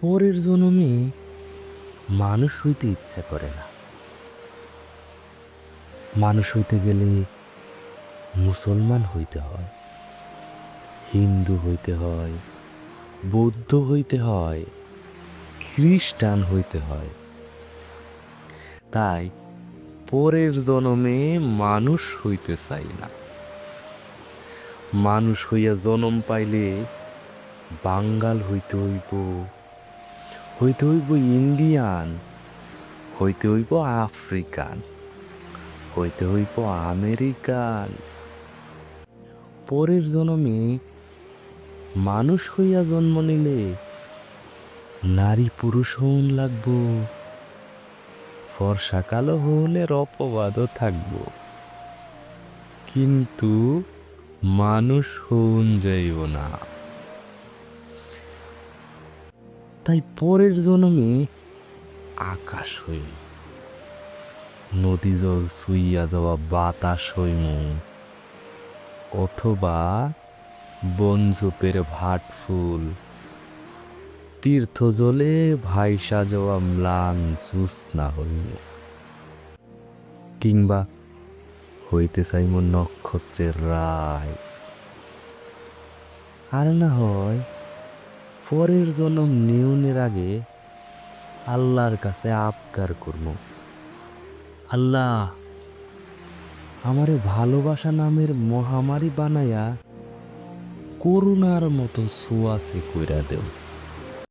পরের জন্মে মানুষ হইতে ইচ্ছা করে না। মানুষ হইতে গেলে মুসলমান হইতে হয়, হিন্দু হইতে হয়, বৌদ্ধ হইতে হয়, খ্রিস্টান হইতে হয়। তাই পরের জন্মে মানুষ হইতে চাই না। মানুষ হইয়া জনম পাইলে বাঙ্গাল হইতে হইব হইতে হইব ইন্ডিয়ান, হইতে হইব আফ্রিকান, হইতে হইব আমেরিকান। পরের জন্মে মানুষ হইয়া জন্ম নিলে নারী পুরুষ হউন লাগবো, ফর্সা কালো হলের অপবাদও থাকব। কিন্তু মানুষ হউন যাইব না। তাই পরের জন্মে আকাশ হইল। নদী জল সুইয়া যাওয়া বাতাস হইমু অথবা বনজুপের ভাট ফুল। তীর্থ জলে ভাইসা যাওয়া ম্লান জ্যোৎস্না হইল। কিংবা হইতে চাইম নক্ষত্রের রায়। আর না হয় পরের জন্ম নিউনের আগে আল্লাহর কাছে আবকার করব আল্লাহ, আমারে ভালোবাসা নামের মহামারী বানায়া করুণার মতো সুয়াসে কইরা দেও।